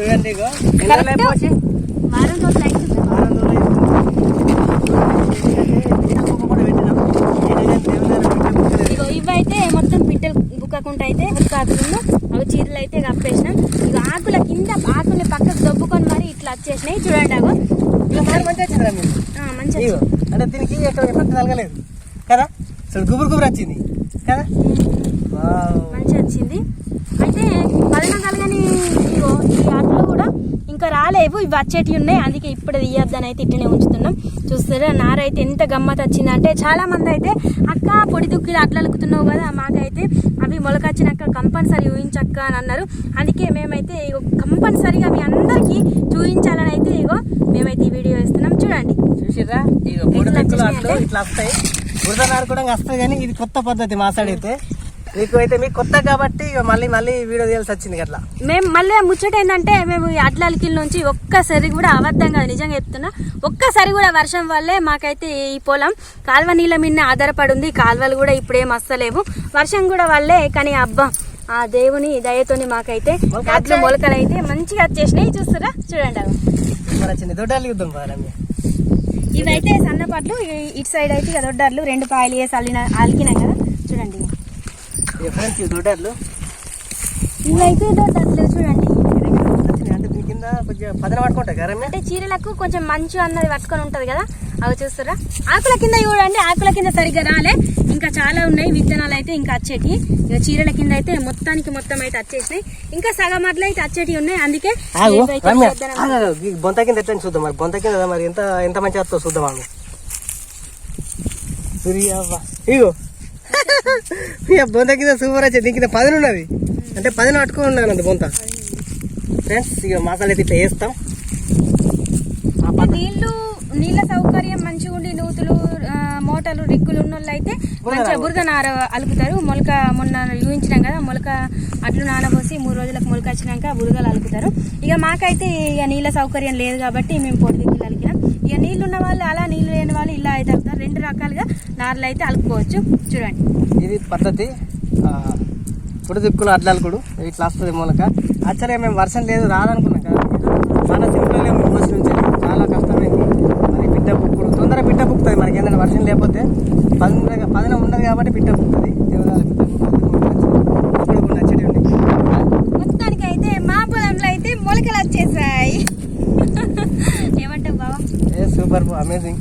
చూడండి ఇవైతే మొత్తం పిట్టలు బుక్కకుండా అయితే బుక్కాకులు అవి చీరలు అయితే కప్పేసినాం ఇక ఆకుల కింద ఆకుల్ని పక్కకు దొబ్బుకొని మరి ఇట్లా వచ్చేసినాయి. చూడండి అగో. మంచిగా అంటే దీనికి ఎక్కడ ఎఫెక్ట్ కదా? అసలు గుబురు గుబురు వచ్చింది. కదా. మంచిగా వచ్చింది. అయితే కలగని ఇగో ఈ ఆటలు కూడా ఇంకా రాలేవు. ఇవి వచ్చేటివి ఉన్నాయి. అందుకే ఇప్పుడు తీయద్దని అయితే ఇట్లనే ఉంచుతున్నాం. చూస్తారా? నార అయితే ఎంత గమ్మత్ వచ్చిందంటే చాలా మంది అయితే అక్క పొడి దుక్కిలు అట్లా అలుకుతున్నావు కదా మాకైతే అవి మొలకొచ్చినాక కంపల్సరీ ఊహించక్క అని అన్నారు. అందుకే మేమైతే ఇగో కంపల్సరీగా మీ అందరికీ చూపించాలని అయితే ఇగో మేమైతే ఈ వీడియో ఇస్తున్నాం చూడండి. అట్లు అంటే? ఇట్లా వస్తాయి. బురద నారు కూడా వస్తాయి కానీ ఇది కొత్త పద్ధతి మా సైడ్ అయితే. మీకు అయితే మీకు కొత్త కాబట్టి ఇక మళ్ళీ మళ్ళీ వీడియో తీయాల్సి వచ్చింది అట్లా. మేము మళ్ళీ ముచ్చట ఏంటంటే మేము ఈ అడ్లాలకిల్ నుంచి ఒక్కసారి కూడా అబద్ధం కాదు నిజంగా చెప్తున్నా. ఒక్కసారి కూడా వర్షం వల్లే మాకైతే ఈ పొలం కాల్వ నీళ్ళ మీద ఆధారపడి ఉంది కాల్వలు కూడా ఇప్పుడేం వస్తలేవు వర్షం కూడా వల్లే కానీ అబ్బా ఆ దేవుని దయతోని మాకైతే అట్లు మొలకలు అయితే మంచిగా వచ్చేసినాయి. చూస్తారా? చూడండి అవి దొడ్డాలు యుద్ధం ఇవైతే సన్నపట్లు ఇటు సైడ్ అయితే దొడ్డార్లు రెండు పాయలు వేసి అల్లిన అలికినాం కదా. చూడండి. ఇవైతే దొడ్డార్లు చూడండి. కింద కొంచెం పదన పట్టుకుంటాయి కదా రమ్య? అంటే చీరలకు కొంచెం మంచు అన్నది పట్టుకొని ఉంటది కదా అవి చూస్తారా? ఆకుల కింద చూడండి ఆకుల కింద సరిగ్గా రాలే. ఇంకా చాలా ఉన్నాయి విత్తనాలు అయితే ఇంకా వచ్చేటి ఇక చీరల కింద అయితే మొత్తానికి మొత్తం అయితే వచ్చేసినాయి. ఇంకా సగం అట్లా అయితే వచ్చేటి ఉన్నాయి అందుకే బొంత కింద ఎట్లని చూద్దాం మరి. బొంత కింద మరి ఎంత ఎంత మంచి వస్తుందో చూద్దాం ఇగో. బొంత కింద సూపర్ వచ్చేది దీని కింద పదిన ఉన్నది. అంటే పదిన పట్టుకొని ఉన్నాను అంత బొంత. ఫ్రెండ్స్ ఇక మసాలా అయితే ఇట్లా వేస్తాం నీళ్ళు నీళ్ళ సౌకర్యం మంచిగా ఉండి నూతులు మోటార్లు రిక్కులు ఉన్న వాళ్ళు అయితే మంచిగా బురద నార అలుకుతారు. మొలక మొన్న యూహించినాం కదా మొలక అట్లు నానబోసి మూడు రోజులకు మొలక వచ్చినాక బురదలు అలుకుతారు. ఇక మాకైతే ఇక నీళ్ళ సౌకర్యం లేదు కాబట్టి మేము పొడి దిక్కులు అలికినాం. ఉన్న వాళ్ళు అలా నీళ్ళు లేని వాళ్ళు ఇలా అయితే అలుకుతారు రెండు రకాలుగా నార్లు అయితే అలుపుకోవచ్చు చూడండి. ఇది పద్ధతి పొడి దిక్కులు అడ్లాలకుడు ఇట్లా వస్తుంది మూలక ఆశ్చర్య మేము వర్షం లేదు రాదనుకున్నాం కదా. చాలా సింపుల్ మేము రోజు నుంచి చాలా కష్టమైంది. మరి పిట్ట బుక్కుడు తొందరగా పిట్ట బుక్కుతుంది మనకి ఏంటంటే వర్షం లేకపోతే పదిన పదిన ఉండదు కాబట్టి పిట్ట బుక్కుతుంది దేవరాలు పిట్ట బుక్కుతుంది ఇప్పుడు నచ్చేటి మొత్తానికి అయితే మా పొలంలో అయితే మొలకలు వచ్చేసాయి ఏమంటావు బాబా ఏ సూపర్ అమేజింగ్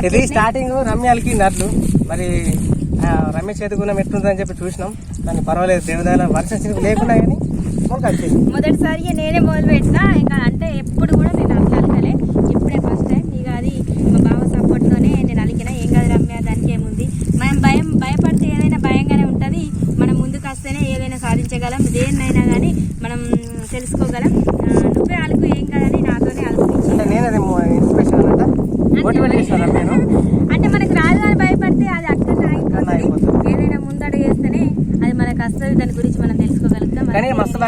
ఇది-. స్టార్టింగ్ రమ్యాలకి నట్లు మరి రమేష్ చేతుకున్నాం ఎట్లుందని చెప్పి చూసినాం. కానీ పర్వాలేదు దేవదాల వర్షం లేకుండా కానీ మొదటిసారిగా నేనే మొదలు పెట్టినా. ఇంకా అంటే ఎప్పుడు కూడా నేను అట్లా అలకలే. ఇప్పుడే ఫస్ట్ టైం ఇక అది మా బావ సపోర్ట్తోనే నేను అలికిన. ఏం కాదు రమ్య దానికి ఏముంది? మనం భయం భయపడితే ఏదైనా భయంగానే ఉంటుంది. మనం ముందుకు వస్తేనే ఏదైనా సాధించగలం. దేన్నైనా కానీ మనం తెలుసుకోగలం ఆ, నువ్వే అలుకు ఏం కాదని నాతోనే అలుపునిచ్చి అంటే నేను అది ఇన్స్పిరేషన్ అన్నట్ట మోటివేట్ చేస్తాను నేను అంటే మనకు రాదు అని భయపడితే అది అక్కడ అక్కడనే అయిపోతుంది. ఏదైనా ముందడుగు వేస్తేనే అది మనకు వస్తుంది దాని గురించి మనం తెలుసుకోగలుగుతాం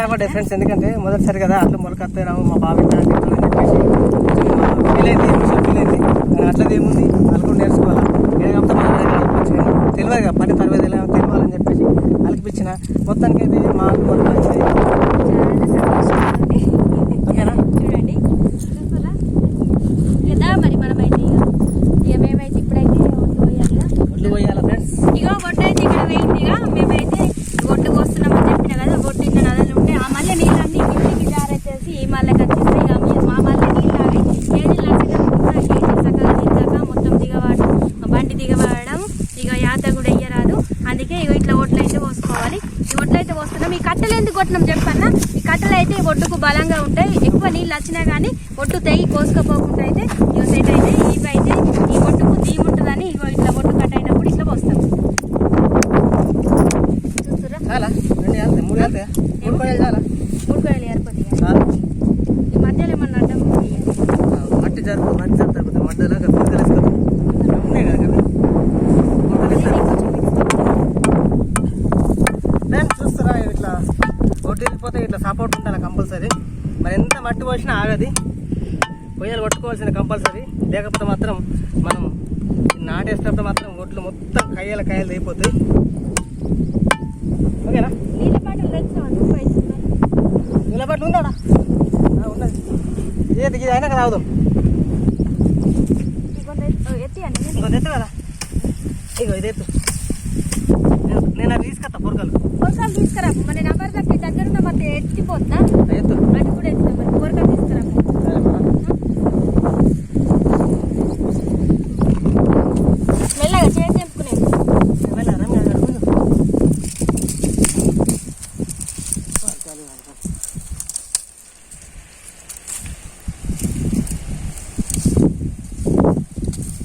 కానీ డిఫరెన్స్ ఫ్రెండ్స్ ఎందుకంటే మొదటిసారి కదా అట్లా మొలకత్తాయి రావు మా బాబు ఇట్లా అని చెప్పేసి ఫీల్ అయింది ఎమోషన్ ఫీల్ అయింది. కానీ అట్లది ఏముంది? అలుకుని నేర్చుకోవాలా? ఏ కాకపోతే మన తెలియదు కదా పని తర్వాత ఎలా తెలియాలని చెప్పేసి అలిపిచ్చిన మొత్తానికి అయితే మా మొత్తం వచ్చింది చాలా సంతోషంగా ఉంది. ఓకేనా చూడండి చూసారా? కదా మరి మనమైతే ఇక ఇక మేమైతే ఇప్పుడైతే ఒడ్డు పోయాలి ఇక. ఒడ్లు పోయాలా ఫ్రెండ్స్ ఇక ఒడ్డు అయితే ఇక్కడ వేయింది ఇక మేమైతే ఒడ్డు పోస్తున్నామని చెప్పిన కదా ఒడ్డు ఇన్న నదులు ఉంటే ఆ మళ్ళీ నీళ్ళన్నీ ఇంటికి జారేసేసి ఈ మళ్ళీ వచ్చేస్తాయి ఇక మీ- మా మళ్ళీ నీళ్ళు అవి కేజీలు నడిచేటప్పుడు కేజీలు సకాలం దిగాక మొత్తం దిగవాడు బండి దిగవాడడం ఇక యాత కూడా ఇయ్యరాదు అందుకే ఇక ఇట్లా ఒడ్లు అయితే పోసుకోవాలి ఈ ఒడ్లు అయితే పోస్తున్నాం ఈ కొట్టినాం చెప్పన్నా. ఈ కట్టెలు అయితే ఒడ్డుకు బలంగా ఉంటాయి. ఎక్కువ నీళ్ళు వచ్చినా కానీ ఒడ్డు తెగి కోసుకపోకుండా అయితే ఇవి సెట్ అయితే ఇవి అయితే ఈ ఒడ్డుకు దీము ఉంటుందని ఇగో ఇట్లా ఒడ్డు కట్ అయినప్పుడు ఇట్లా పోస్తాం. చూస్తురా మూడు కాయలు ఏర్పడి ఈ మధ్యలో ఏమన్నా అడ్డం. మట్టి జరుపు మట్టి అది? కొయ్యలు కొట్టుకోవాల్సిన కంపల్సరీ. లేకపోతే మాత్రం మనం నాటేసినప్పుడు మాత్రం ఒట్లు మొత్తం కయ్యల కయ్యలు అయిపోతాయి. ఓకేనా? నీళ్ళ బాటిల్ ఉందా ఉన్నది. ఏది ఇది అయినా తాగుదాం ఎత్తు కదా. ఇగో ఇది ఎత్తు. నేను- తీసుకొస్తా పొరకలు కోరకాలు తీసుకురా. మరి నెంబర్ దగ్గర ఉన్న మరి ఎత్తిపోతా ఎత్తు. అది కూడా ఎత్తుతా మరి. కోరకాలు తీసుకురా సరే పద. మెల్లగా చేసి తెంపుకునేది వెళ్ళా, రమ్య, అక్కడ కూర్చో. పొరకాలు కాదు.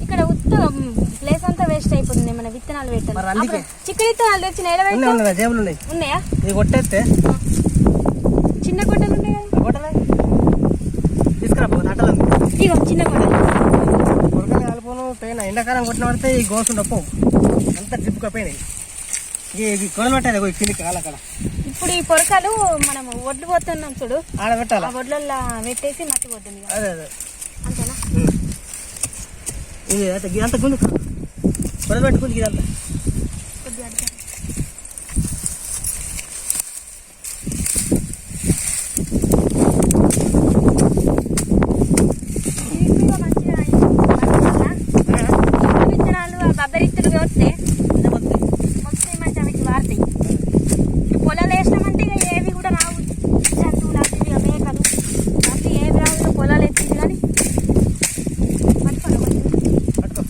ఇక్కడ ఉత్త ప్లేస్ అంతా వేస్ట్ అయిపోతుంది మన విత్తనాలు మరి పెట్టాలి అందుకే. చిక్కుడు విత్తనాలు తెచ్చి నేల ఉన్నాయి జేబులు ఉన్నాయి. ఉన్నాయా? ఇది కొట్టేస్తే. చిన్న గొడ్డలు ఉన్నాయి కదా. కొట్టలే తీసుకురా అట్టలు ఇగో చిన్న గొడ్డలు. పొరకలు కాలిపోను పోయిన. ఎండాకాలం కొట్టిన పడితే ఈ గోసుండ పో అంతా డ్రిప్పుకపోయినాయి ఈ కొడలు పెట్టాలి ఈ కిందికి కాలు అక్కడ ఇప్పుడు ఈ పొరకలు మనం ఒడ్లు పోతున్నాం చూడు. ఆడ పెట్టాలా? ఆ ఒడ్లల్లో పెట్టేసి మట్టి పోతుంది. అదే అదే. అంతేనా. ఇది అంత గుండు కొడలు పెట్టుకుంది ఇదంతా కొద్దిగా అడ్డు. నీట్గా మంచిగా అయింది. మంచిగా చిక్కుడు విత్తనాలు ఆ బబ్బరి విత్తులు వస్తే మొత్తం మంచిగా వీటికి వాడతాయి ఈ పొలాలు వేసినామంటే ఇక ఏవి కూడా రావు జంతువులు అవి ఇవి మేకలు అవి ఏవి రావు ఇక పొలాలు ఎత్తింది కానీ పట్టుకోండి కొంచెం. పట్టుకో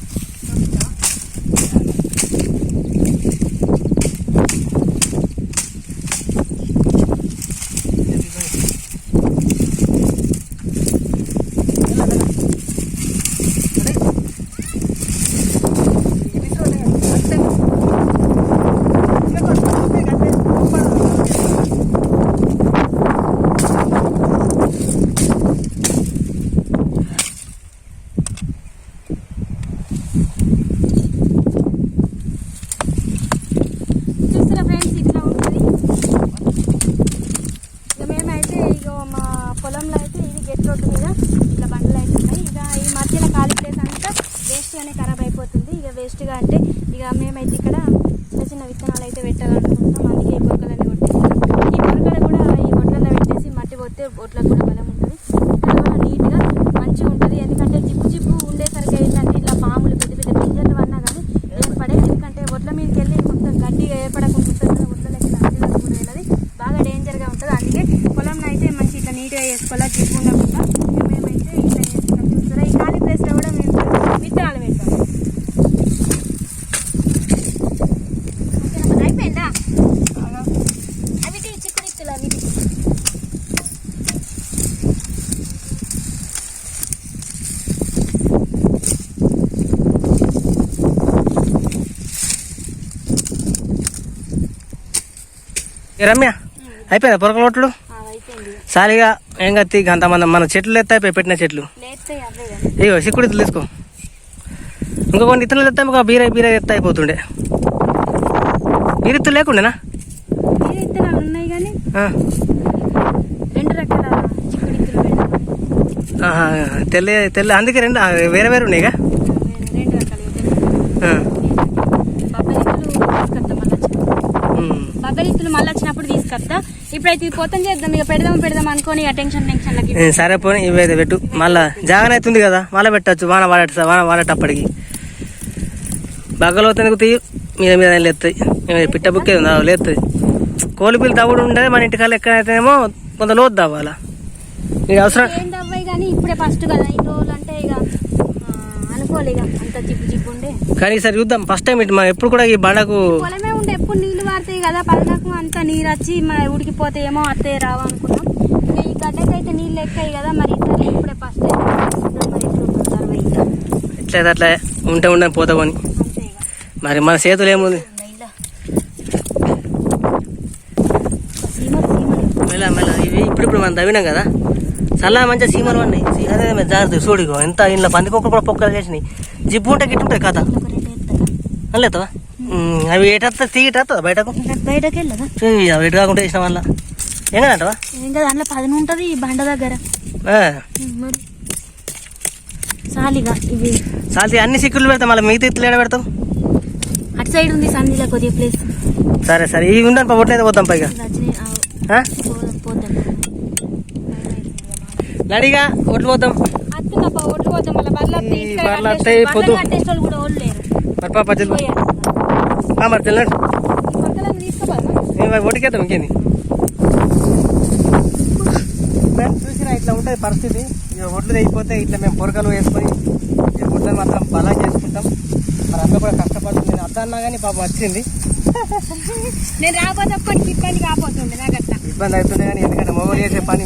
చూస్తారా ఫ్రెండ్స్ ఇట్లా ఉంటుంది ఇక మేమైతే ఇక మా పొలంలో అయితే ఇది గెట్ రోడ్డు మీద ఇట్లా బండ్లు అయితే ఉన్నాయి ఇక ఈ మధ్యలో ఖాళీ ప్లేస్ అంతా వేస్ట్గానే ఖరాబ్ అయిపోతుంది ఇక వేస్ట్గా అంటే ఇక మేమైతే ఇక్కడ చిన్న చిన్న విత్తనాలు అయితే పెట్టాలనుకుంటాం అందుకే ఈ పొరకలన్నీ కొట్టేసాం ఈ పొరకలు కూడా ఈ ఒట్లలో పెట్టేసి మట్టి పోతే ఒట్లకు కూడా బలం ఉంటుంది ఇక్కడ కూడా నీట్గా మంచిగా ఉంటుంది ఎందుకంటే జిప్పు జిప్పు ఉండేసరికి ఏంటంటే ఇట్లా పాములు పెద్ద పెద్ద పింజర్లు అన్నా కానీ ఏర్పడే ఎందుకంటే ఒడ్ల మీదకి వెళ్ళి మొత్తం భయపడకుండా ఉంటుంది కదా ఒడ్ల లెక్క కూడా వెళ్ళదు. బాగా డేంజర్గా ఉంటుంది. అందుకే పొలంలో అయితే మంచి ఇట్లా నీట్గా చేసుకోవాలా జిప్పు ఉండకుండా ఇక మేమైతే ఇట్లా చేసుకుంటాం చూస్తారా ఈ ఖాళీ ప్లేస్లో కూడా మేము విత్తనాలు పెడతాం ఓకేనా? అయిపోయిందా అవి చిక్కుడు ఇత్తులు అవి ఏ రమ్య? అయిపోయిందా పొరకలు కొట్టుడు? అయిపోయింది. సాలిగా ఏం కత్తి? అంత మన మన చెట్లు ఎత్తా అయిపోయి పెట్టిన చెట్లు. ఇగో చిక్కుడు ఇత్తులు తీసుకో. ఇంకో కొన్ని ఇత్తనాలు ఎత్తా ఒక బీర బీర ఎత్తా అయిపోతుండే. బీరిత్తులు లేకుండేనా? తెల్ల తెల్ల అందుకే రెండు వేరే వేరే ఉన్నాయిగా వేరే రెండు రకాలు ఇవ్వలేదు. ఆ. బబ్బరిత్తులు తీసుకొస్తా మళ్ళీ వచ్చినప్పుడు బబ్బరిత్తులు మళ్ళీ వచ్చినప్పుడు తీసుకొస్తా. ఇప్పుడైతే ఇది పోతం చేద్దాం ఇక పెడదాం పెడదాం అనుకోని టెన్షన్ టెన్షన్ సరే పోనీ ఇవి అయితే పెట్టు. మళ్ళా జాగన అవుతుంది కదా మళ్ళీ పెట్టచ్చు. వాన వాడట వాన వాడేటప్పటికి. బగ్గలు అవుతుంది తీయి. మీద మీద లేస్తాయి పిట్ట బుక్కే ఉంది లేస్తుంది కోడి పిల్ల తవ్వుడు ఉండేది మన ఇంటికాల ఎక్కడైతేనేమో కొంత లోతు తవ్వాలా. నీకు అవసరం. ఇప్పుడే ఫస్ట్ కదా ఈ రోజులు అంటే ఇక ఆ, అనుకోలే ఇక అంత జిబ్బు జిబ్బు ఉండే. కానీ ఈసారి చూద్దాం. ఫస్ట్ టైం ఇటు మనం ఎప్పుడు కూడా ఈ బండకు ఉండే ఎప్పుడు నీళ్ళు పారుతాయి కదా? పల్లకు అంత నీరు వచ్చి ఉడికిపోతాయేమో అత్తయ్య రావు అనుకున్నాం ఇక ఈ గడ్డకి అయితే నీళ్ళు ఎక్కాయి కదా మరి ఈసారి ఇప్పుడే ఫస్ట్ ఎట్లయితే అట్లా ఉంటే ఉండే పోతామని మరి మన చేతులు ఏముంది? మెల్ల మెల్ల. ఇవి ఇప్పుడు ఇప్పుడు మనం తవ్వినాం కదా? చల్ల మంచిగా సీమలు ఉన్నాయి అదే జాగ్రత్త చూడిగో ఎంత ఇంట్లో పందికొక్కలు కూడా పొక్కలు చేసినాయి. జిప్పు ఉంటే గిట్టు ఉంటుంది కథ అనలేతావా అవి ఏటత్తా తీగటత్తా బయటకు? బయటకు వెళ్ళదా అవి ఎటు కాకుండా వేసిన వల్ల ఏం కదంటవా ఇంకా దాంట్లో పదిన ఉంటుంది ఈ బండ దగ్గర. మరి. సాలిగా ఇవి. సాలి అన్ని సిక్కులు పెడతాం మళ్ళీ? మిగతా ఇట్లా పెడతాం అటు సైడ్ ఉంది సంధిలో కొద్దిగా ప్లేస్ సరే సరే. ఇవి ఉండను పొట్లయితే పోతాం పైగా. లడిగా ఓట్లు పోతాం. మరి పాప మరి తెల్లండి. మేము ఒడికేద్దాం ఇంకేంది? మేము చూసినా ఇట్లా ఉంటుంది పరిస్థితి. ఇక ఒడ్లు తెగిపోతే ఇట్లా మేము పొరకలు వేసుకొని గుడ్డలు మాత్రం బలా చేసుకుంటాం. మరి అందరూ కూడా కష్టపడుతుంది. నేను అర్థం అన్నా కానీ పాపం వచ్చింది. నేను రాబోతున్నప్పటికీ ఇబ్బంది కాపోతుండే ఇబ్బంది అవుతుండే కానీ ఎందుకంటే మొబైల్ చేసే పని.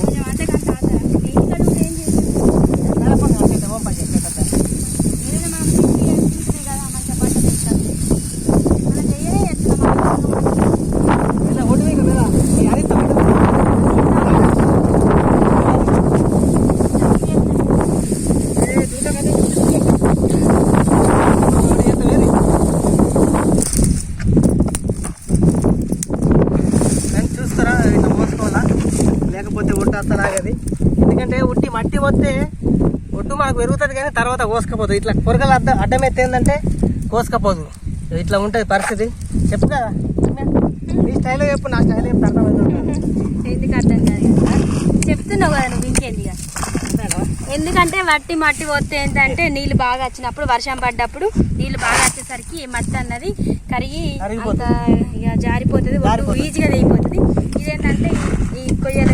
వస్తే ఒడ్డు మనకు పెరుగుతుంది కానీ తర్వాత కోసుకపోదు. ఇట్లా పొరగల అడ్డ అడ్డం ఏంటంటే కోసుకపోదు. ఇట్లా ఉంటుంది పరిస్థితి. చెప్పు కదా. నీ స్టైల్లో చెప్పు నా స్టైల్ చెప్పు అర్థం చెప్తున్నావు ఎందుకంటే మట్టి మట్టి పోతే ఏంటంటే నీళ్ళు బాగా వచ్చినప్పుడు వర్షం పడ్డప్పుడు నీళ్ళు బాగా వచ్చేసరికి మట్టి అన్నది కరిగి ఇక జారిపోతుంది. ఈజీగా తెగిపోతుంది ఇదేంటంటే ఈ కొయ్యలు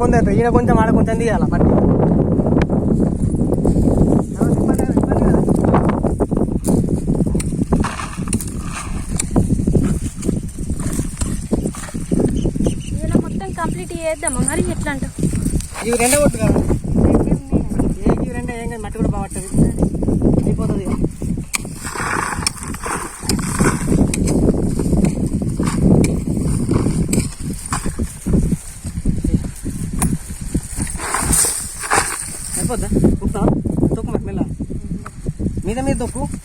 పొందదు ఈయన కొంచెం వాళ్ళ కొంచెం తీయాల పట్టి కంప్లీట్ చేద్దామా మరి ఎట్లా అంటావు ఇవి రెండో కొట్టు కదా ఏ ఇవి రెండో ఏం మట్టి కూడా బాగుంటుంది Adolfo.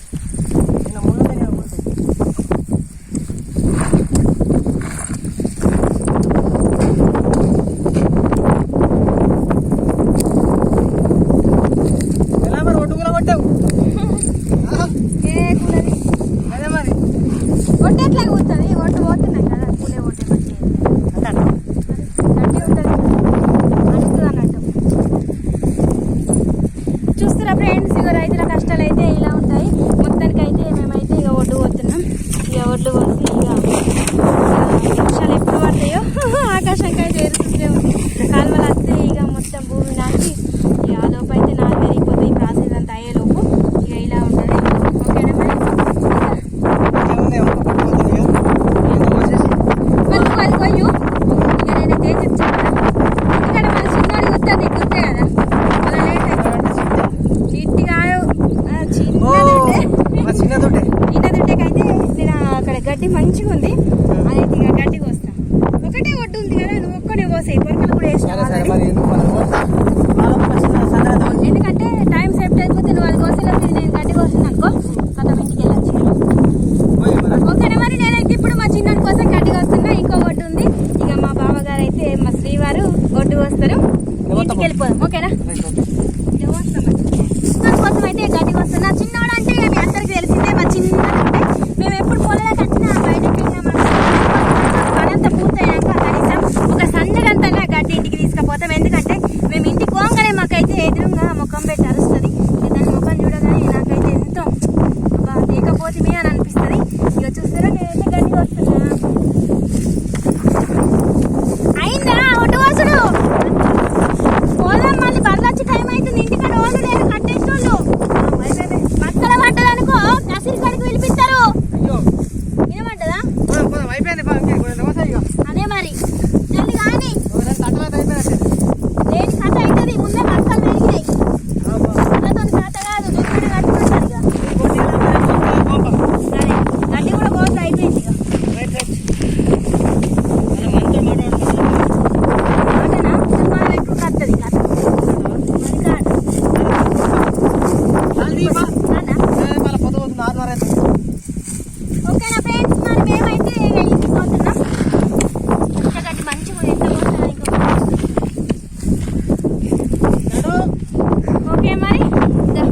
ఓకే మరి?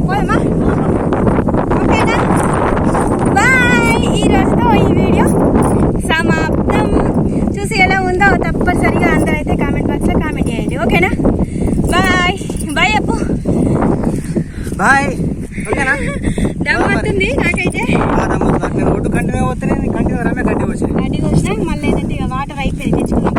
పోదమా? ఓకేనా బాయ్. ఈ రోజుతో ఈ వీడియో సమాప్తం. చూసి ఎలా ఉందో తప్పనిసరిగా అందరూ అయితే కామెంట్ బాక్స్లో కామెంట్ చేయండి. ఓకేనా? బాయ్. బాయ్ అప్పు. బాయ్. ఓకేనా? దమ్ముతుంది నాకైతే. దమ్ముతుంది నాకు నేను రోడ్డు కంటిన్యూ అవుతున్నాయి కంటిన్యూ మళ్ళీ ఏంటంటే వాటర్ అయిపోయింది తెచ్చుకున్నాం